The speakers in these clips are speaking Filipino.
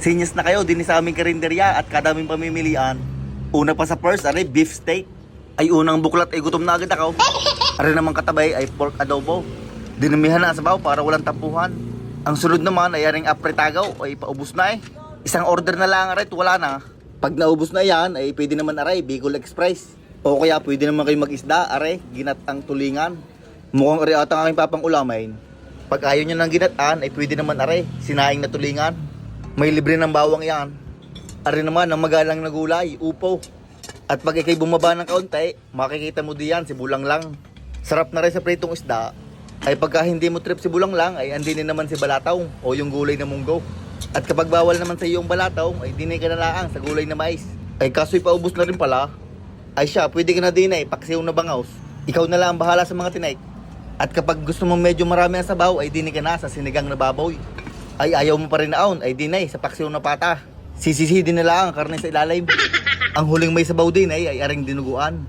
Sinyas na kayo din sa aming karinderya at kadaming pamimilian. Una pa sa first, are beef steak. Ay unang buklat ay gutom na agad ako. Are naman katabay ay pork adobo. Dinamihan na sa baw para walang tapuhan. Ang sunod naman ay aring apretagaw ay paubos na eh. Isang order na lang aray, wala na. Pag naubos na yan, ay pwede naman aray, Bicol Express. O kaya pwede naman kayo mag-isda, aray, ginatang tulingan. Mukhang aray ata ang aking papang ulamain. Pag ayaw nyo ng ginataan, ay pwede naman aray, sinaing na tulingan. May libre ng bawang yan. Ari naman ang magalang na gulay, upo. At pag ikay bumaba ng kaunti, makikita mo diyan si bulang lang. Sarap na rin sa pritong isda. Ay pagka hindi mo trip si bulang lang, ay andinin naman si balataw o yung gulay na munggo. At kapag bawal naman sa iyo balataw, ay dinay ka na lang sa gulay na mais. Ay kaso'y paubos na rin pala. Ay siya, pwede ka na dinay, paksiw na bangaws. Ikaw na lang ang bahala sa mga tinay. At kapag gusto mo medyo marami ang sabaw, ay dinay ka na sa sinigang na baboy. Ay ayaw mo pa rin naon, ay dinay sa paksiw na pata. Sisisi din nila ang karne sa ilalim. Ang huling may sabaw din ay, ay aring dinuguan.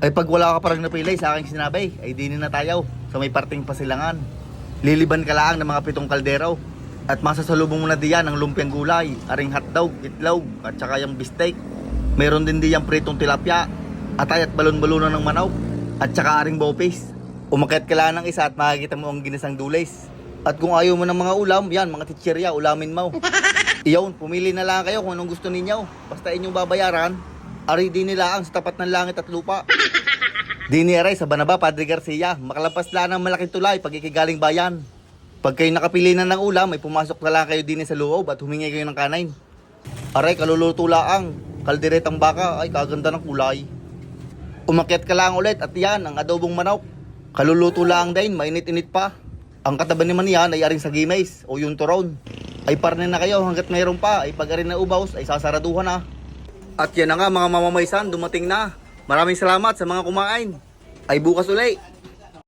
Ay pag wala ka parang napilay sa aking sinabi, ay dinin na tayo sa may parting pasilangan. Liliban ka lang ng mga pitong kaldero. At masasalubong mo na diyan ang lumpiang gulay, aring hotdog, itlog, at saka yung bistek. Meron din diyan pritong tilapia, atay at balon-balonan ng manok, at saka aring bopis. Umakyat ka lang ng isa at makikita mo ang ginisang dulis. At kung ayaw mo ng mga ulam, yan, mga titsirya, ulamin mo. Iyon, pumili na lang kayo kung anong gusto ninyo. Basta inyong babayaran, ari din nila ang sa tapat ng langit at lupa. Dini aray sa Banaba, Padre Garcia, makalapas lang ng malaking tulay pag ikigaling bayan. Pag kayo nakapili na ng ulam, ay pumasok na lang kayo din sa loob at humingi kayo ng kanain. Aray, kaluluto laang, kalderetang baka, ay kaganda ng kulay. Umakyat ka lang ulit at yan, ang adobong manok. Kaluluto lang din, mainit-init pa. Ang kataban naman yan ay aring sa gimays o yung turon. Ay parne na kayo hanggat mayroon pa, ay pag na ubaws, ay sasaraduhan na. At yan na nga mga mamamaysan, dumating na. Maraming salamat sa mga kumain. Ay bukas ulit.